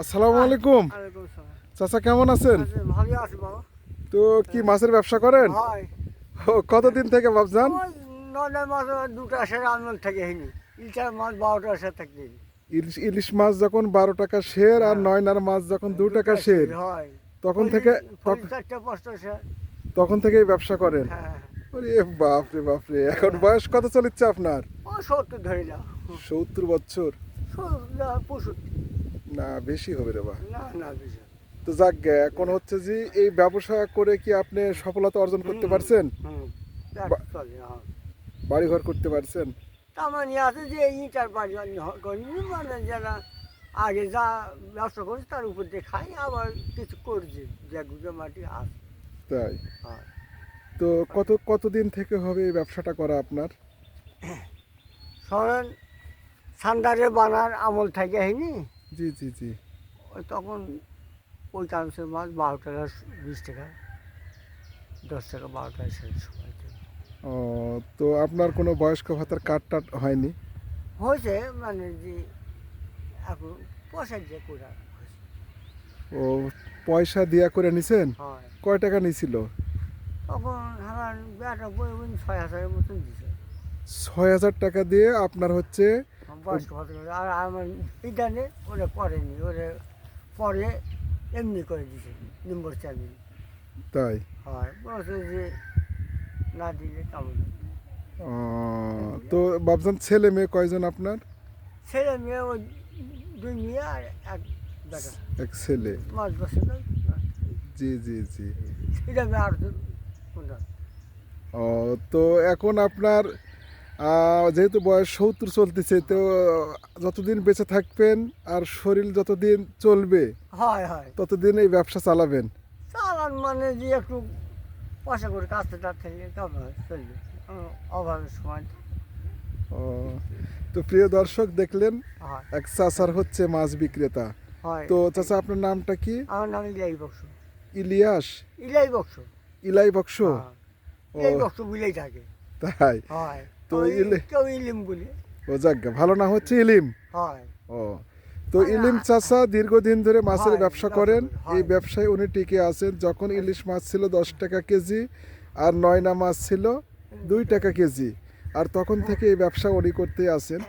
আসসালামু আলাইকুম। চাচা কেমন আছেন? ভালো আছি বাবা। তো কি মাছের ব্যবসা করেন? হয়। কতদিন থেকে ভাবছেন থেকে ইলিশ মাছ যখন বারো টাকা শের আর নয়নার মাছ যখন দু টাকা শের হয়। তখন থেকে তখন থেকেই ব্যবসা করেন? হ্যাঁ। বাপরে বাপরে এখন বয়স কত চলেছে আপনার? সত্তর ধরে না সত্তর বছর? না বেশি হবে রে বা। না না বেশি তো যাক এখন হচ্ছে যে এই ব্যবসা করে কি আপনি সফলতা অর্জন করতে পারছেন? হ্যাঁ। বাড়ি ঘর করতে পারছেন? তার মানে আছে যে ইটার বাড়ি করিনি মানে যারা আগে যা ব্যবসা করছে তার উপর দিয়ে খাই আবার কিছু করছে যে গুজো মাটি হাত তাই? তো কত কতদিন থেকে হবে এই ব্যবসাটা করা আপনার? শোনেন সান্দারে বানার আমল থাকে হয়নি জি জি জি। ওই তখন ওই কাঞ্চের মাছ বারো টাকা বিশ টাকা দশ টাকা বারো টাকা সেই সময় ও তো আপনার কোনো বয়স্ক ভাতার কার্ড টাট হয়নি? হয়েছে মানে যে এখন পয়সা দিয়ে করে ও পয়সা দিয়া করে নিছেন? হয়। কয় টাকা নিছিল? তখন আমার বেটা বই ছয় হাজারের মতন দিছে। ছয় হাজার টাকা দিয়ে আপনার হচ্ছে বয়স্ক ভদ্রলোক। আর আমার ইদানে ওরা করেনি ওরা পরে এমনি করে দিছে নম্বর চাবি। তাই? হয় বলছে যে না দিলে কেমন তো ভাবছেন ছেলে মেয়ে কয়জন আপনার? ছেলে মেয়ে ওই দুই মেয়ে আর এক বেটা। এক ছেলে। বসে না জি জি জি। এটা আর ও তো এখন আপনার যেহেতু বয়স সত্তর চলতেছে তো যতদিন বেঁচে থাকবেন আর শরীর যতদিন চলবে হয় হয়। ততদিন এই ব্যবসা চালাবেন। চালান মানে যে একটু পয়সা করে কাজটা টাজ চলবে। অভাবের সময় ও, তো প্রিয় দর্শক দেখলেন এক চাচার হচ্ছে মাছ বিক্রেতা। তো চাচা আপনার নামটা কি? আমার নাম ইলাই বক্স। ইলিয়াস? ইলাই বক্স। ইলাই বক্স? হ্যাঁ। ইলাই বক্স বুলেই থাকে। তাই? হয়। তো কেউ ইলিম বলে। ও যাক ভালো না হচ্ছে ইলিম? হয়। ও তো ইলিম চাচা দীর্ঘদিন ধরে মাছের ব্যবসা করেন। এই ব্যবসায় উনি টিকে আছেন। যখন ইলিশ মাছ ছিল দশ টাকা কেজি আর নয়না মাছ ছিল দুই টাকা কেজি। আর তখন থেকে এই ব্যবসা উনি করতেই আছেন।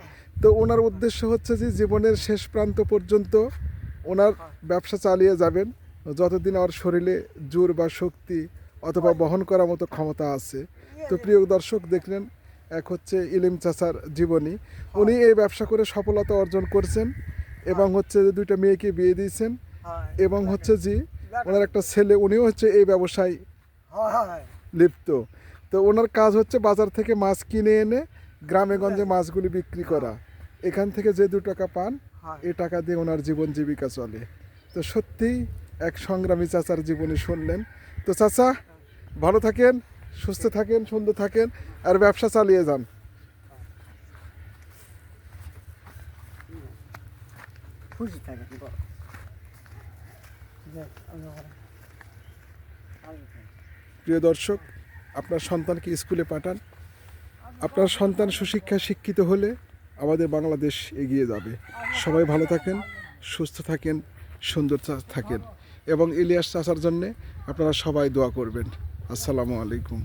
তো ওনার উদ্দেশ্য হচ্ছে যে জীবনের শেষ প্রান্ত পর্যন্ত ওনার ব্যবসা চালিয়ে যাবেন। যতদিন আমার শরীরে জোর বা শক্তি অথবা বহন করার মতো ক্ষমতা আছে। তো প্রিয় দর্শক দেখলেন এক হচ্ছে ইলিম চাচার জীবনী। উনি এই ব্যবসা করে সফলতা অর্জন করছেন এবং হচ্ছে যে দুইটা মেয়েকে বিয়ে দিয়েছেন এবং হচ্ছে যে ওনার একটা ছেলে উনিও হচ্ছে এই ব্যবসায় হয় হয় লিপ্ত। তো ওনার কাজ হচ্ছে বাজার থেকে মাছ কিনে এনে গ্রামে গঞ্জে মাছগুলি বিক্রি করা। এখান থেকে যে দু টাকা পান হয়। এ টাকা দিয়ে ওনার জীবন জীবিকা চলে। তো সত্যিই এক সংগ্রামী চাচার জীবনী শুনলেন। তো চাচা ভালো থাকেন। সুস্থ থাকেন সুন্দর থাকেন আর ব্যবসা চালিয়ে যান। খুশি থাকেন। প্রিয় দর্শক আপনার সন্তানকে স্কুলে পাঠান। আপনার সন্তান সুশিক্ষায় শিক্ষিত হলে আমাদের বাংলাদেশ এগিয়ে যাবে। সবাই ভালো থাকেন সুস্থ থাকেন সুন্দর থাকেন। এবং ইলিয়াস চাচার জন্যে আপনারা সবাই দোয়া করবেন। আসসালামু আলাইকুম।